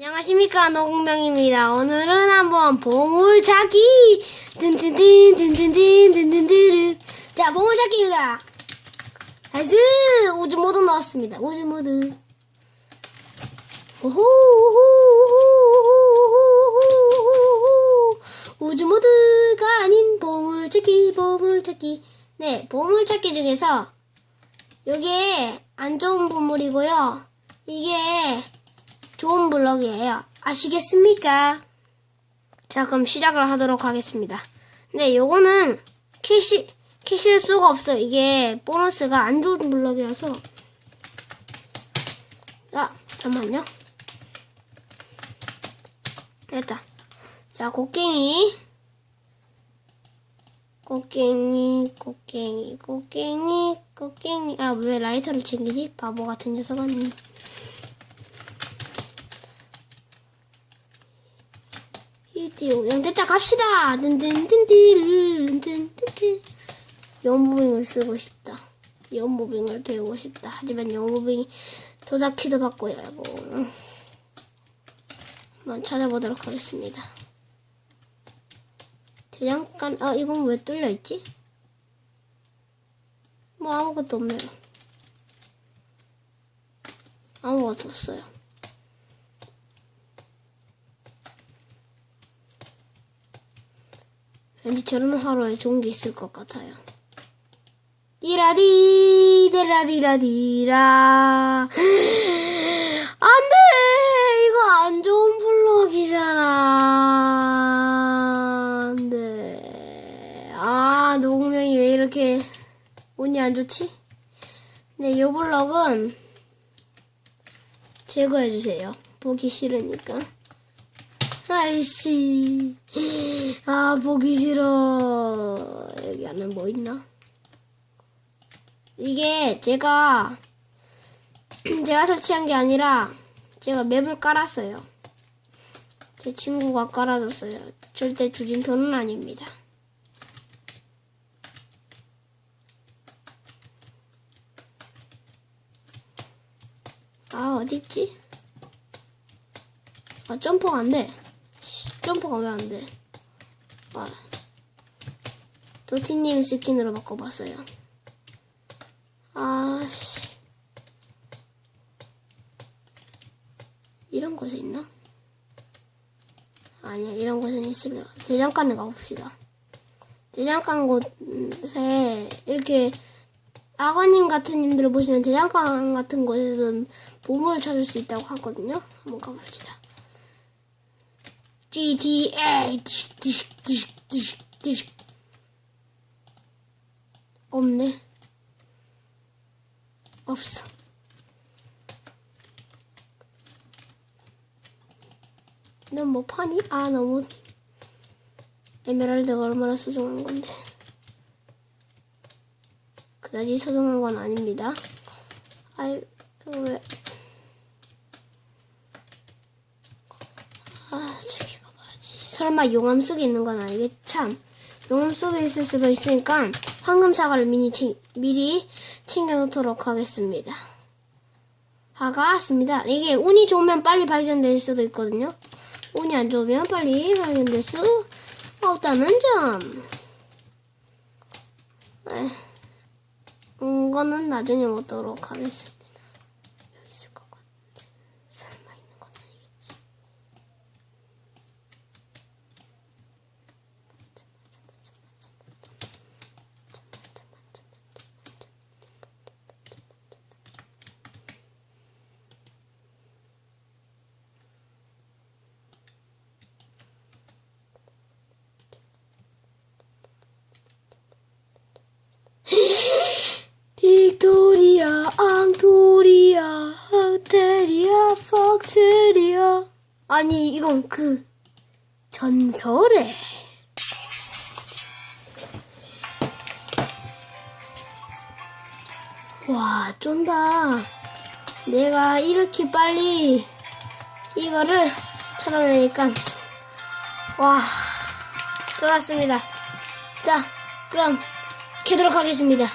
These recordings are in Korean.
안녕하십니까 노공명입니다. 오늘은 한번 보물찾기 든든든 든든든 든든드르 자 보물찾기입니다. 나이스 우즈 모드 나왔습니다. 우즈 모드 오호 오호 우즈 모드가 아닌 보물찾기 보물찾기 네 보물찾기 중에서 요게 안 좋은 보물이고요. 이게 좋은 블럭이에요. 아시겠습니까? 자, 그럼 시작을 하도록 하겠습니다. 근데 요거는 캐시, 캐시할 수가 없어요. 이게 보너스가 안 좋은 블럭이라서. 자, 잠깐만요. 됐다. 자, 곡괭이. 곡괭이, 곡괭이, 곡괭이, 곡괭이. 아, 왜 라이터를 챙기지? 바보 같은 녀석은. 이 띠요 영대타 갑시다. 든든든든든든든 연무빙을 쓰고 싶다. 연무빙을 배우고 싶다. 하지만 연무빙이 도자키도 바꿔야 하고 한번 찾아보도록 하겠습니다. 대장간 아 이건 왜 뚫려 있지? 뭐 아무것도 없네요. 아무것도 없어요 왠지 저런 하루에 좋은 게 있을 것 같아요. 디라디 디라디라디라 안 돼 이거 안 좋은 블록이잖아 안 돼 아 노공명이 왜 이렇게 운이 안 좋지? 네, 요 블럭은 제거해 주세요. 보기 싫으니까. 아이씨. 아, 보기 싫어. 여기 안에 뭐 있나? 이게 제가, 제가 설치한 게 아니라, 제가 맵을 깔았어요. 제 친구가 깔아줬어요. 절대 주진표는 아닙니다. 아, 어딨지? 아, 점프가 안 돼. 점프가 왜 안 돼? 아, 도티님 스킨으로 바꿔봤어요. 아, 씨. 이런 곳에 있나? 아니야, 이런 곳은 있으면 대장간에 가봅시다. 대장간 곳에 이렇게 아버님 같은 님들을 보시면 대장간 같은 곳에서 보물을 찾을 수 있다고 하거든요. 한번 가봅시다. GTA 없네. 없어. 넌 뭐 파니? 아 너무 에메랄드가 얼마나 소중한 건데. 그다지 소중한 건 아닙니다. 아이 왜 아, 저기가 뭐지? 설마 용암 속에 있는 건 아니겠? 참, 용암 속에 있을 수도 있으니까 황금 사과를 미리, 챙, 미리 챙겨놓도록 하겠습니다. 아가 왔습니다. 이게 운이 좋으면 빨리 발견될 수도 있거든요. 운이 안 좋으면 빨리 발견될 수 없다는 점. 에, 음, 거는 나중에 먹도록 하겠습니다. 여기 있을 것 같은데. 설마 있는 건 아니겠지? 빅토리아, 앙토리아, 흑테리아, 폭트리아. 아니, 이건 그, 전설의. 와, 쫀다. 내가 이렇게 빨리 이거를 찾아내니까, 와, 좋았습니다. 자, 그럼, 캐도록 하겠습니다.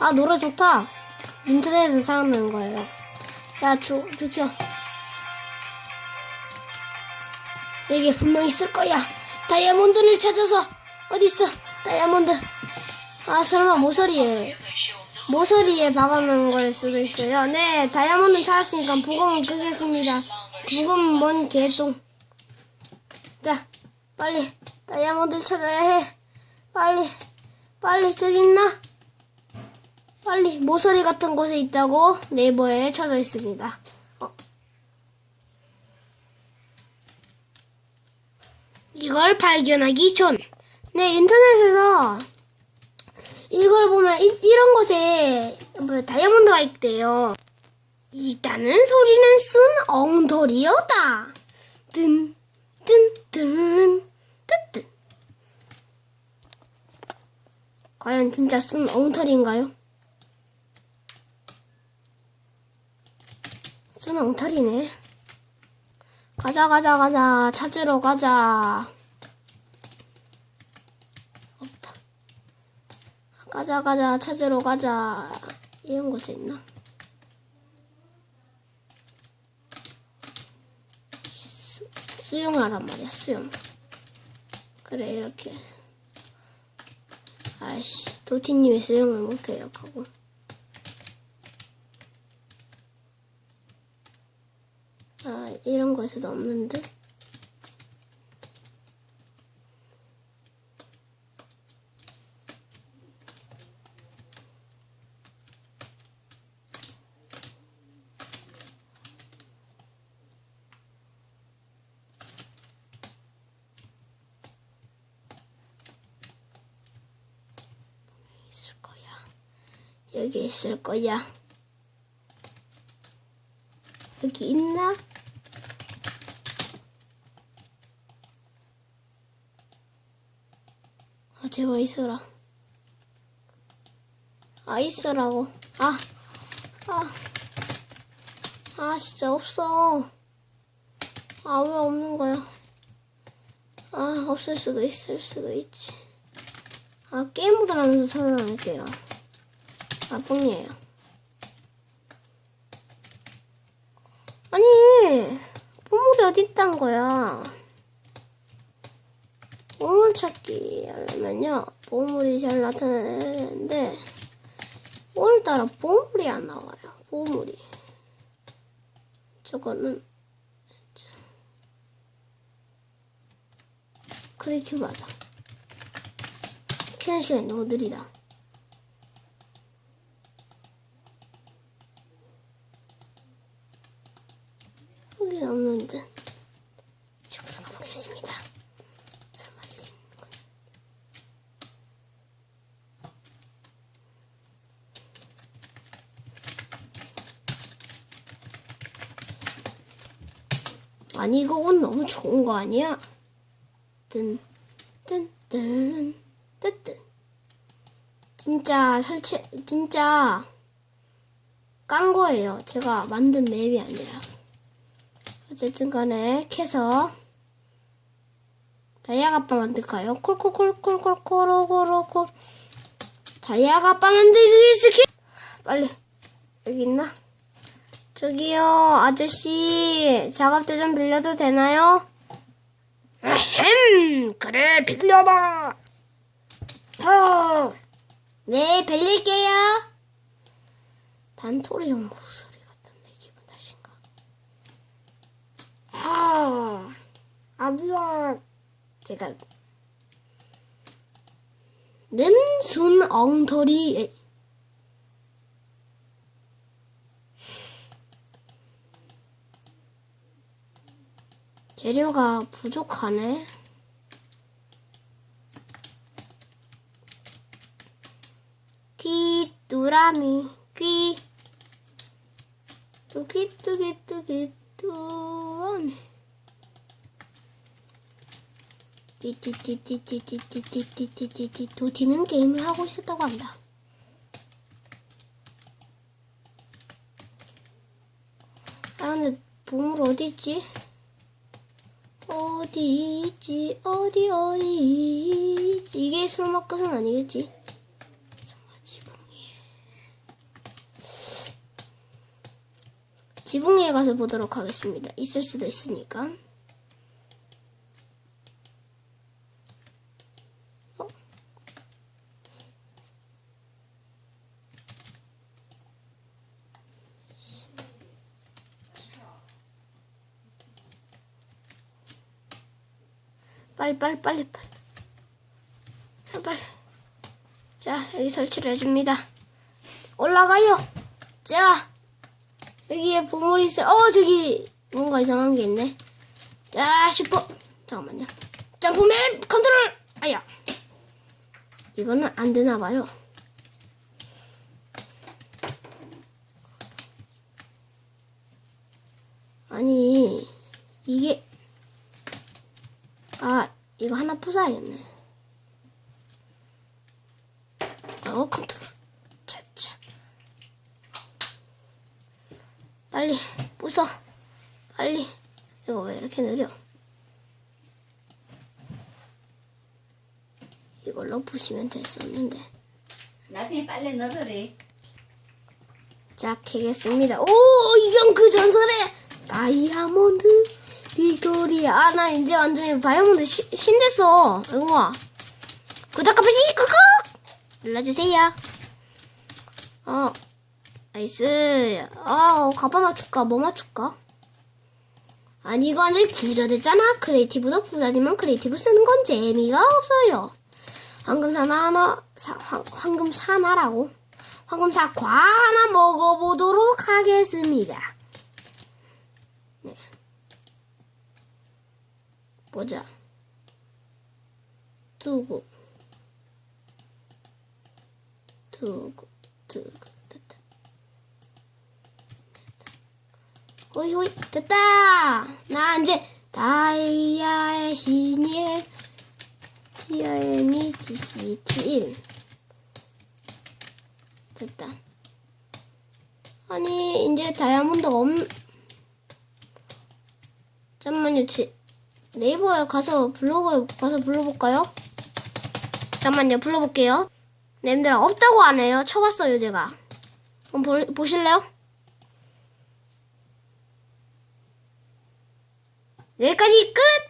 아 노래 좋다. 인터넷에서 사는 거예요. 야 주, 비켜. 여기 분명 있을 거야. 다이아몬드를 찾아서 어딨어 다이아몬드. 아 설마 모서리에 모서리에 박아놓은 걸 수도 있어요. 네 다이아몬드 찾았으니까 부검은 끄겠습니다. 부검은 뭔 개똥. 자 빨리 다이아몬드를 찾아야 해. 빨리 빨리 저기 있나? 빨리 모서리 같은 곳에 있다고 네이버에 쳐져 있습니다. 어. 이걸 발견하기 전. 네, 인터넷에서 이걸 보면 이, 런 곳에 뭐 다이아몬드가 있대요. 있다는 소리는 쓴. 뜬, 뜬, 뜬, 뜬, 뜬. 과연 진짜 쓴 엉터리인가요? 쓴 엉터리네. 가자, 가자, 가자. 찾으러 가자. 없다. 가자 가자 찾으러 가자 이런 곳에 있나? 수, 수영하란 말이야 수영 그래 이렇게 아이씨 도티님이 수영을 못해요 하고 아 이런 곳에도 없는데 있을 거야. 여기 있을 거야. 여기 있나? 아, 제발 있어라. 아, 있어라고. 아, 아, 아, 진짜 없어. 아, 왜 없는 거야? 아, 없을 수도 있을 수도 있지. 아, 게임을 하면서 찾아낼게요. 아, 뻥이에요. 아니, 보물이 어디 있단 거야? 보물 찾기 하려면요, 보물이 잘 나타나야 되는데, 오늘따라 보물이 안 나와요, 보물이. 저거는, 크리티브 하자. 키는 시간이 너무 느리다. 여기 없는데. 이쪽으로 가보겠습니다. 설마 여기 있는 건. 아니, 옷 너무 좋은 거 아니야? 뜬, 뜬, 뜬, 뜬, 뜬. 진짜 설치, 진짜 깐 거예요. 제가 만든 맵이 아니라. 어쨌든 간에 캐서 다이아 가빠 만들까요? 콜콜콜콜콜콜콜콜콜 다이아 가빠 만들기 스킬 빨리 여기 있나? 저기요 아저씨 작업대 좀 빌려도 되나요? 햄 그래 빌려봐 어. 네 빌릴게요 단토리 연구 소리 같던데 기분 탓인가? 아, 아기야. 제가 는순 엉터리 재료가 부족하네. 귀뚜라미 귀 뚜기 뚜기 뚜기 뚜라미 띠띠띠띠띠띠띠띠띠띠띠 도티는 게임을 하고 있었다고 한다. 아 근데 보물 어디 있지? 어디 있지 어디 어디 있지? 이게 술 먹고선 아니겠지? 지붕 위에 가서 보도록 하겠습니다. 있을 수도 있으니까. 빨리 빨리 빨리 빨리. 자, 빨리. 자 여기 설치를 해줍니다. 올라가요. 자 여기에 보물이 있어. 어 저기 뭔가 이상한 게 있네. 자 슈퍼. 잠깐만요. 점프맨 컨트롤. 아야. 이거는 안 되나 봐요. 아니 이게 아, 이거 하나 부숴야겠네. 어, 컨트롤. 자, 자. 빨리, 부숴. 빨리. 이거 왜 이렇게 느려? 이걸로 부시면 됐었는데. 나중에 빨래 넣으래. 자, 캐겠습니다. 오, 이건 그 전설의 다이아몬드 빅토리아. 아, 나 이제 완전히 다이아몬드 시, 신 됐어. 이거 봐. 구독과 표시 꾹꾹 눌러주세요. 어, 나이스. 아, 가방 맞출까? 뭐 맞출까? 아니, 이거 완전히 부자 됐잖아. 크리에이티브도 부자지만 크리에이티브 쓰는 건 재미가 없어요. 황금 사나 하나, 사, 황, 황금 사나라고. 황금 사과 하나 먹어보도록 하겠습니다. 네. 보자. 두고. 두고, 두고, 됐다. 호이, 호이, 됐다! 나 이제 다이아의 신의 TRM이 GCT1. 됐다. 아니, 이제 다이아몬드가 없, 잠깐만요, 지, 네이버에 가서 블로그에 가서 불러볼까요? 잠깐만요, 불러볼게요. 님들아, 없다고 안 해요. 쳐봤어요, 제가. 그럼 볼- 보실래요? 여기까지 끝!